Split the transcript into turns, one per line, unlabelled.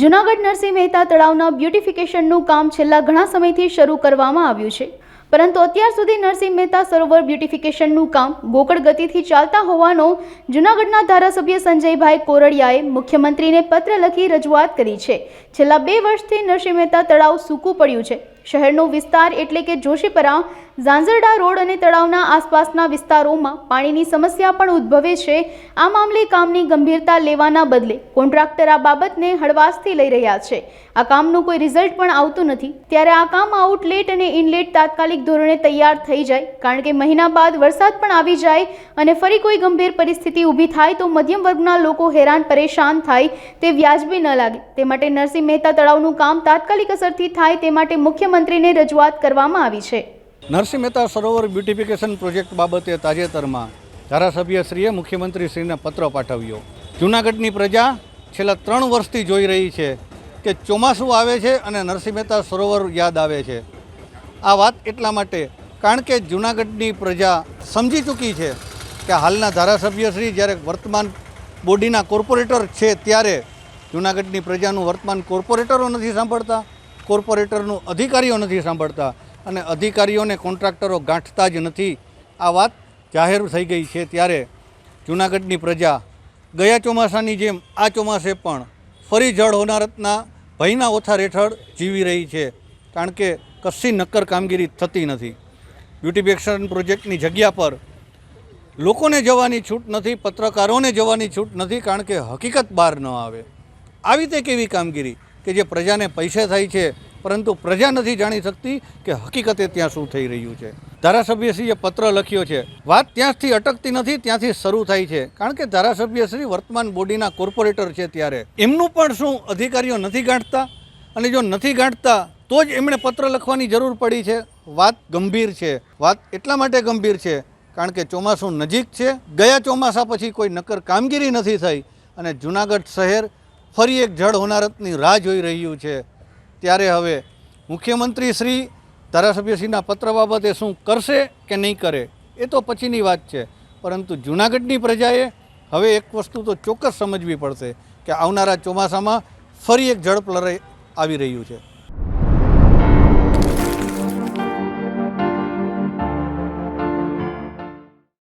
જૂનાગઢ નરસિંહ મહેતા તળાવના બ્યુટિફિકેશનનું કામ છેલ્લા ઘણા સમયથી શરૂ કરવામાં આવ્યું છે. પરંતુ અત્યાર સુધી નરસિંહ મહેતા સરોવર બ્યુટિફિકેશનનું કામ ગોકળ ગતિથી ચાલતા હોવાનો જૂનાગઢના ધારાસભ્ય સંજયભાઈ કોરડિયાએ મુખ્યમંત્રીને પત્ર લખી રજૂઆત કરી છે. છેલ્લા બે વર્ષથી નરસિંહ મહેતા તળાવ સૂકું પડ્યું છે. શહેરનો વિસ્તાર એટલે કે જોશીપરા, ઝાંઝરડા રોડ અને તળાવના આસપાસના વિસ્તારોમાં પાણીની સમસ્યા પણ ઉદ્ભવે છે. આ મામલે કામની ગંભીરતા લેવાના બદલે કોન્ટ્રાક્ટર આ બાબતને હળવાશથી લઈ રહ્યા છે. આ કામનું કોઈ રિઝલ્ટ પણ આવતું નથી. ત્યારે આ કામ આઉટલેટ અને ઇનલેટ તાત્કાલિક ધોરણે તૈયાર થઈ જાય. કારણ કે મહિના બાદ વરસાદ પણ આવી જાય અને ફરી કોઈ ગંભીર પરિસ્થિતિ ઊભી થાય તો મધ્યમ વર્ગના લોકો હેરાન પરેશાન થાય તે વ્યાજબી ન લાગે. તે માટે નરસિંહ મહેતા તળાવનું કામ તાત્કાલિક અસરથી થાય તે માટે મુખ્યમંત્રીને રજૂઆત કરવામાં આવી છે.
નરસિંહ મહેતા સરોવર બ્યુટિફિકેશન પ્રોજેક્ટ બાબતે તાજેતરમાં ધારાસભ્યશ્રીએ મુખ્યમંત્રીશ્રીને પત્ર પાઠવ્યો. જૂનાગઢની પ્રજા છેલ્લા ત્રણ વર્ષથી જોઈ રહી છે કે ચોમાસું આવે છે અને નરસિંહ મહેતા સરોવર યાદ આવે છે. આ વાત એટલા માટે કારણ કે જૂનાગઢની પ્રજા સમજી ચૂકી છે કે હાલના ધારાસભ્યશ્રી જ્યારે વર્તમાન બોડીના કોર્પોરેટર છે ત્યારે જૂનાગઢની પ્રજાનું વર્તમાન કોર્પોરેટરો નથી સાંભળતા. કોર્પોરેટરનું અધિકારીઓ નથી સાંભળતા અને અધિકારીઓને કોન્ટ્રાક્ટરો ગાંઠતા જ નથી. આ વાત જાહેર થઈ ગઈ છે ત્યારે જૂનાગઢની પ્રજા ગયા ચોમાસાની જેમ આ ચોમાસે પણ ફરી જળ હોનારતના ભયના ઓથાર હેઠળ જીવી રહી છે, કારણ કે કશી નક્કર કામગીરી થતી નથી. બ્યુટિફિકેશન પ્રોજેક્ટની જગ્યા પર લોકોને જવાની છૂટ નથી, પત્રકારોને જવાની છૂટ નથી, કારણ કે હકીકત બહાર ન આવે. આવી તે કેવી કામગીરી? કે જે પ્રજાને પૈસે થાય છે, પરંતુ પ્રજા નથી જાણી શકતી કે હકીકતે ત્યાં શું થઈ રહ્યું છે. ધારાસભ્યશ્રીએ પત્ર લખ્યો છે, વાત ત્યાંથી અટકતી નથી, ત્યાંથી શરૂ થાય છે. કારણ કે ધારાસભ્યશ્રી વર્તમાન બોડીના કોર્પોરેટર છે ત્યારે. એમનું પણ શું અધિકારીઓ નથી ગાંઠતા? અને જો નથી ગાંઠતા, તો જ એમણે પત્ર લખવાની જરૂર પડી છે? વાત ગંભીર છે. વાત એટલા માટે ગંભીર છે, કારણ કે ચોમાસું નજીક છે. ગયા ચોમાસા પછી કોઈ નક્કર કામગીરી નથી થઈ. અને જૂનાગઢ શહેર ફરી એક જળ હોનારતની રાહ જોઈ રહ્યું છે. ત્યારે હવે મુખ્યમંત્રી શ્રી ધારાસભ્યશ્રીના પત્ર બાબતે શું કરશે કે નહીં કરે, એ તો પછીની વાત છે. પરંતુ જૂનાગઢની પ્રજાએ હવે એક વસ્તુ તો ચોક્કસ સમજવી પડશે કે આવનારા ચોમાસામાં ફરી એક જળ પ્રલય આવી રહ્યું છે.